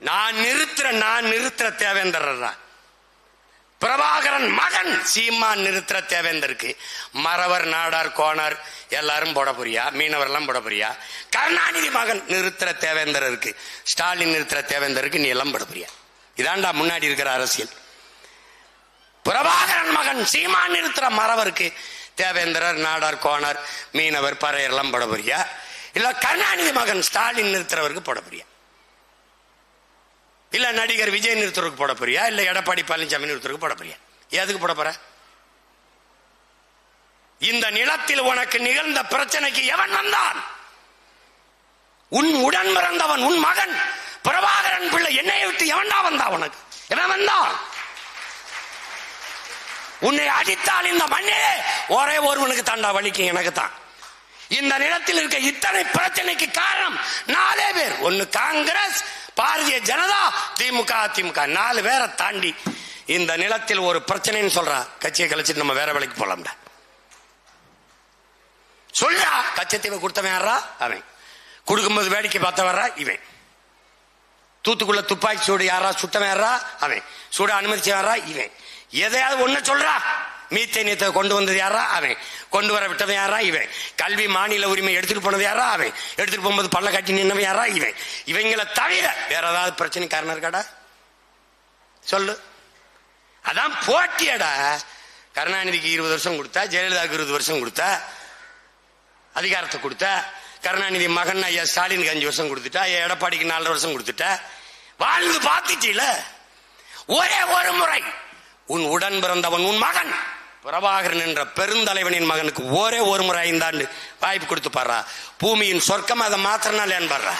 நான் நிறுத்துற நான் நிறுத்துற தேவேந்திரா பிரபாகரன் மகன் சீமான் நிறுத்துற தேவேந்தருக்கு. மறவர் நாடார் கோணர் எல்லாரும் போட புரியா மீனவர் எல்லாம் போட புரியா கருணாநிதி மகன் நிறுத்துற தேவேந்தர் இருக்கு ஸ்டாலின் நிறுத்துற தேவேந்தருக்கு நீ எல்லாம் போட போறியா? இதாண்டா முன்னாடி இருக்கிற அரசியல். பிரபாகரன் மகன் சீமான் நிறுத்துற மறவருக்கு தேவேந்திரர் நாடார் கோணர் மீனவர் பறையர் எல்லாம் போட போறியா? இல்ல கருணாநிதி மகன் ஸ்டாலின் நிறுத்துறவருக்கு போட போறியா? இல்ல நடிகர் விஜய் நிறுத்தருக்கு போட போறியா? இல்ல எடப்பாடி பழனிசாமி நிறுத்தருக்கு போட போறியா? எதுக்கு போட போற? இந்த நிலத்தில் உனக்கு நிகழ்ந்த பிரச்சனைக்கு எவன் வந்தான்? உன் உடன் பிறந்தவன் உன் மகன் பிரபாகரன் பிள்ளை என்னை விட்டு எவன்டா வந்தா உனக்கு? எவன் வந்தான் உன்னை அடித்தால் இந்த மண்ணே ஒரே ஒருவனுக்கு தாண்டா வலிக்கும் எனக்கு தான் இந்த நிலத்தில் இருக்க இத்தனை பிரச்சனைக்கு காரணம் நாலே பேர். ஒன்னு காங்கிரஸ் பாரதிய ஜனதா திமுக அதிமுக நாலு பேரை தாண்டி இந்த நிலத்தில் ஒரு பிரச்சனைன்னு சொல்றா. கட்சியை கழிச்சிட்டு நம்ம வேற வேலைக்கு போலாம்டா. சொல்றா கச்சத்தீவை கொடுத்தவன் யாரா அவன். கொடுக்கும்போது வேடிக்கை பார்த்தவரா இவன். தூத்துக்குள்ள துப்பாக்கி சூடு யாரா சுட்டவன் யாரா அவன். சூட அனுமதிச்சவரா இவன். எதையாவது ஒண்ணு சொல்றா. மீத்தேனியத்தை கொண்டு வந்தது யாரா? அவன். கொண்டு வர விட்டவன் யாரா? இவன். கல்வி மாநில உரிமை எடுத்துட்டு போனது யாரா? அவன். எடுத்துட்டு போகும்போது பள்ள காட்டி நின்னவன் யாரா? இவன். இவங்களை தவிர வேற ஏதாவது பிரச்சனை காரணம் இருக்காடா? சொல்லு. அதான் போட்டியடா. கருணாநிதிக்கு இருபது வருஷம் கொடுத்தா ஜெயலலிதாவுக்கு இருபது வருஷம் கொடுத்தா அதிகாரத்தை கொடுத்த கருணாநிதி மகன் ஐயா ஸ்டாலினுக்கு அஞ்சு வருஷம் கொடுத்துட்டா எடப்பாடிக்கு நாலு வருஷம் கொடுத்துட்ட. வாழ்ந்து பார்த்துட்டீல? ஒரே ஒரு முறை. உன் உடன் பிறந்தவன் உன் மகன். பிரபாகரன் என்ற பெருந்தலைவனின் மகனுக்கு ஒரே ஒரு முறை ஐந்தாண்டு வாய்ப்பு கொடுத்து பாடுறா. பூமியின் சொர்க்கம் அதை மாத்திரனால பாடுறா